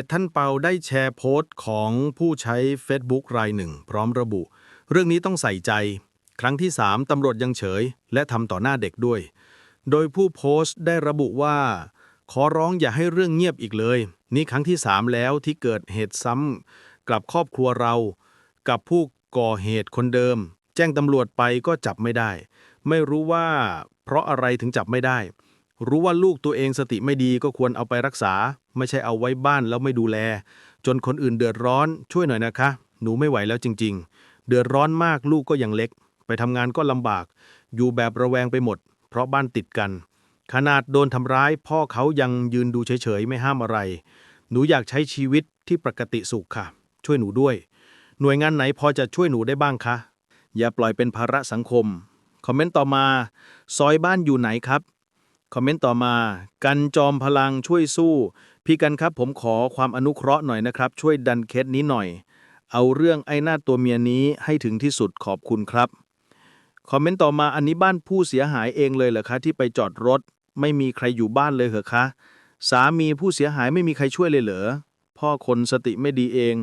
จท่านเปาได้แชร์โพสต์ของผู้ใช้ Facebook รายหนึ่ง พร้อมระบุ เรื่องนี้ต้องใส่ใจ ครั้งที่ 3ตำรวจยังเฉย และทำต่อหน้าเด็กด้วย โดยผู้โพสต์ได้ระบุว่า ขอร้องอย่าให้เรื่องเงียบอีกเลย นี่ครั้งที่ 3 แล้วที่เกิดเหตุซ้ำกับครอบครัวเรา กับผู้ก่อเหตุคนเดิม แจ้งตำรวจไปก็จับไม่ได้ ไม่รู้ว่า เพราะอะไรถึงจับไม่ได้ รู้ว่าลูกตัวเองสติไม่ดีก็ควรเอาไปรักษา ไม่ใช่เอาไว้บ้านแล้วไม่ดูแล จนคนอื่นเดือดร้อนช่วยหน่อยนะคะ หนูไม่ไหวแล้วจริง ๆ เดือดร้อนมากลูกก็ยังเล็ก ไปทำงานก็ลำบาก อยู่แบบระแวงไปหมด เพราะบ้านติดกัน ขนาดโดนทำร้าย พ่อเขายังยืนดูเฉยๆไม่ห้ามอะไร หนูอยากใช้ชีวิตที่ปกติสุขค่ะ ช่วยหนูด้วย หน่วยงานไหนพอจะช่วยหนูได้บ้างคะอย่าปล่อยเป็นภาระสังคมคอมเมนต์ต่อมา ซอยบ้านอยู่ไหนครับ คอมเมนต์ต่อมา กันจอมพลังช่วยสู้ พี่กันครับผมขอความอนุเคราะห์หน่อยนะครับ ช่วยดันเคสนี้หน่อย เอาเรื่องไอ้หน้าตัวเมียนี้ให้ถึงที่สุดขอบคุณครับ คอมเมนต์ต่อมาอันนี้บ้านผู้เสียหายเองเลยเหรอคะที่ไปจอดรถ ไม่มีใครอยู่บ้านเลยเหรอคะ สามีผู้เสียหายไม่มีใครช่วยเลยเหรอพ่อคนสติไม่ดีเอง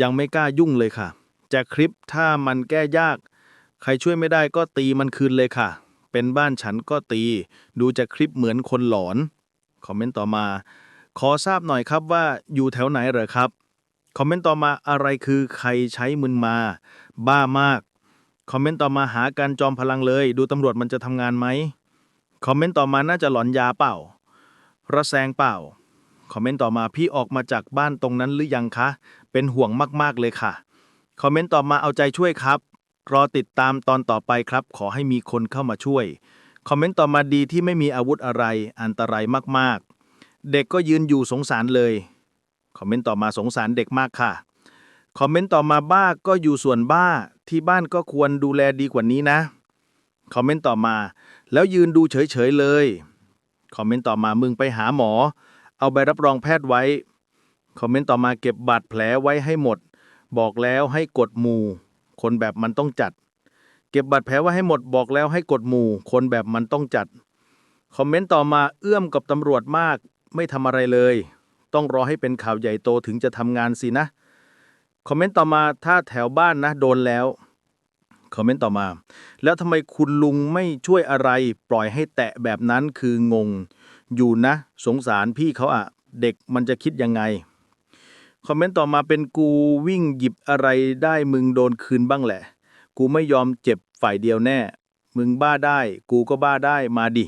ยังไม่กล้ายุ่งเลยค่ะจากคลิปถ้ามันแก้ยาก ใครช่วยไม่ได้ก็ตีมันคืนเลยค่ะ เป็นบ้านฉันก็ตี ดูจากคลิปเหมือนคนหลอน คอมเมนต์ต่อมา ขอทราบหน่อยครับว่าอยู่แถวไหนเหรอครับ คอมเมนต์ต่อมาอะไรคือใครใช้มึนมา บ้ามาก คอมเมนต์ต่อมาหาการจอมพลังเลย ดูตำรวจมันจะทำงานไหม คอมเมนต์ต่อมาน่าจะหลอนยาเปล่า ระแซงเปล่า คอมเมนต์ต่อมาพี่ออกมาจากบ้านตรงนั้นหรือยังคะ เป็นห่วงมากๆเลยค่ะ คอมเมนต์ต่อมาเอาใจช่วยครับ รอติดตามตอนต่อไปครับ ขอให้มีคนเข้ามาช่วย คอมเมนต์ต่อมาดีที่ไม่มีอาวุธอะไร อันตรายมากๆ เด็กก็ยืนอยู่สงสารเลย คอมเมนต์ต่อมาสงสารเด็กมากค่ะ คอมเมนต์ต่อมาบ้าก็อยู่ส่วนบ้า ที่บ้านก็ควรดูแลดีกว่านี้นะ คอมเมนต์ต่อมา แล้วยืนดูเฉยๆเลย คอมเมนต์ต่อมามึงไปหาหมอ เอาใบรับรองแพทย์ไว้ คอมเมนต์ต่อมาเก็บบาดแผลไว้ให้หมด บอกแล้วให้กดหมู่ คนแบบมันต้องจัด เก็บบาดแผลไว้ให้หมดบอกแล้วให้กดหมู่ คนแบบมันต้องจัด คอมเมนต์ต่อมาเอื้อมกับตำรวจมาก ไม่ทำอะไรเลย ต้องรอให้เป็นข่าวใหญ่โตถึงจะทำงานสินะ คอมเมนต์ต่อมาถ้าแถวบ้านนะโดนแล้ว คอมเมนต์ต่อมา แล้วทำไมคุณลุงไม่ช่วยอะไร ปล่อยให้แตะแบบนั้นคืองง อยู่นะ สงสารพี่เขาอะเด็กมันจะคิดยังไง คอมเมนต์ต่อมาเป็นกูวิ่งหยิบอะไรได้มึงโดนคืนบ้างแหละ กูไม่ยอมเจ็บฝ่ายเดียวแน่ มึงบ้าได้ กูก็บ้าได้มาดิ